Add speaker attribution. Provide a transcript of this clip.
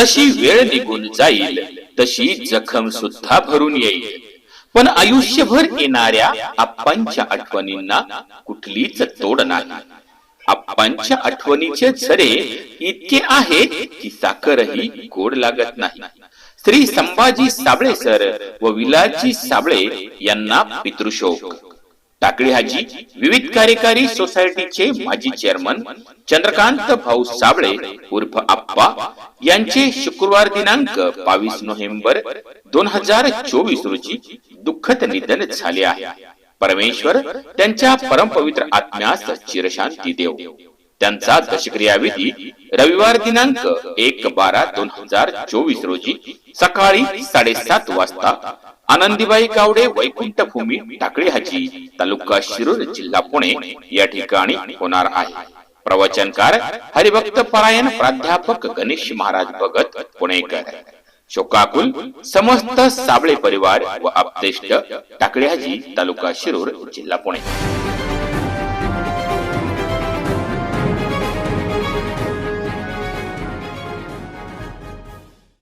Speaker 1: जशी वेळ निघून जाईल तशी जखम सुद्धा भरून येईल. पण आयुष्यभर येणाऱ्या आप्पांच्या आठवणींना कुठलीच तोड नाही. आप्पांच्या आठवणीचे झरे इतके आहेत की साखरही गोड लागत नाही. श्री संभाजी साबळे सर व विलाजी साबळे यांना पितृशोक. टाकळी हाजी विविध कार्यकारी सोसायटीचे माजी चेअरमन चंद्रकांत भाऊ साबळे उर्फ आप्पा यांचे शुक्रवार दिनांक बावीस नोव्हेंबर दोन हजार चोवीस रोजी दुःखद निधन झाले आहे. परमेश्वर त्यांच्या परमपवित्र आत्म्यास चिरशांती देव. त्यांचा दशक्रियाविधी रविवार दिनांक एक बारा दोन हजार चोवीस रोजी सकाळी साडेसात वाजता आनंदीबाई कावडे वैकुंठभूमी हाजी तालुका शिरूर जिल्हा पुणे या ठिकाणी होणार आहे. प्रवचनकार हरिभक्त परायण प्राध्यापक गणेश महाराज भगत पुणेकर. शोकाकुल समस्त साबळे परिवार व आपतेष्ट टाकळी हाजी तालुका शिरूर जिल्हा पुणे.